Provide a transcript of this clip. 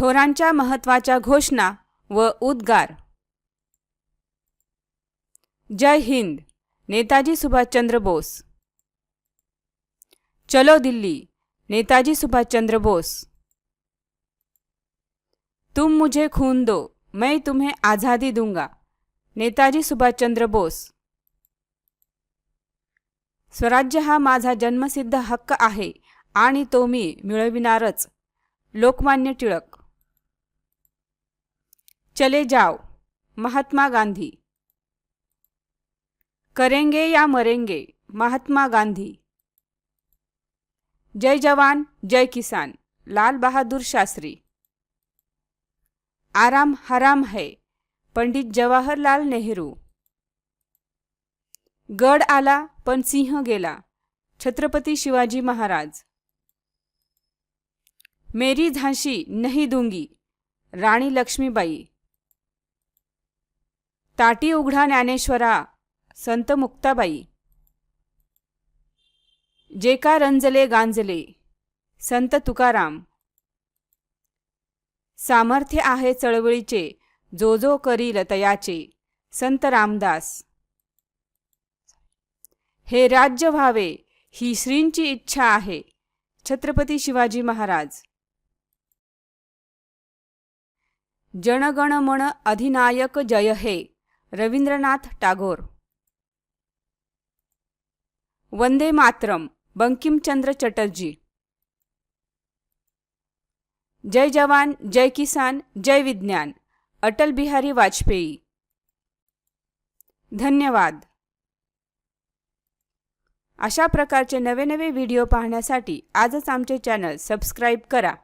थोरांच्या महत्त्वाच्या घोषणा व उद्गार. जय हिंद. नेताजी सुभाषचंद्र बोस. चलो दिल्ली. नेताजी सुभाषचंद्र बोस. तुम मुझे खून दो. मैं तुम्हें आज़ादी दूंगा. नेताजी सुभाषचंद्र बोस. स्वराज्य हा माझा जन्मसिद्ध हक्क आहे आणि तो मी मिळविणारच. लोकमान्य टिळक. चले जाओ महात्मा गांधी। करेंगे या मरेंगे महात्मा गांधी। जय जवान जय किसान लाल बहादूर शास्त्री। आराम हराम है पंडित जवाहरलाल नेहरू। गड आला पण सिंह गेला छत्रपती शिवाजी महाराज। मेरी झांशी नहीं दूंगी राणी लक्ष्मीबाई। ताटी उघडा ज्ञानेश्वरा संत मुक्ताबाई. जे का रंजले गांजले संत तुकाराम. सामर्थ्य आहे चळवळीचे जो जो करील तयाचे संत रामदास. हे राज्य व्हावे ही श्रींची इच्छा आहे छत्रपती शिवाजी महाराज. जनगण मन अधिनायक जय हे. रवींद्रनाथ टागोर. वंदे मातरम बंकिमचंद्र चटर्जी. जय जवान जय किसान जय विज्ञान. अटल बिहारी वाजपेयी. धन्यवाद. अशा प्रकारचे नवे नवे व्हिडिओ पाहण्यासाठी आजच आमचे चॅनल सबस्क्राईब करा.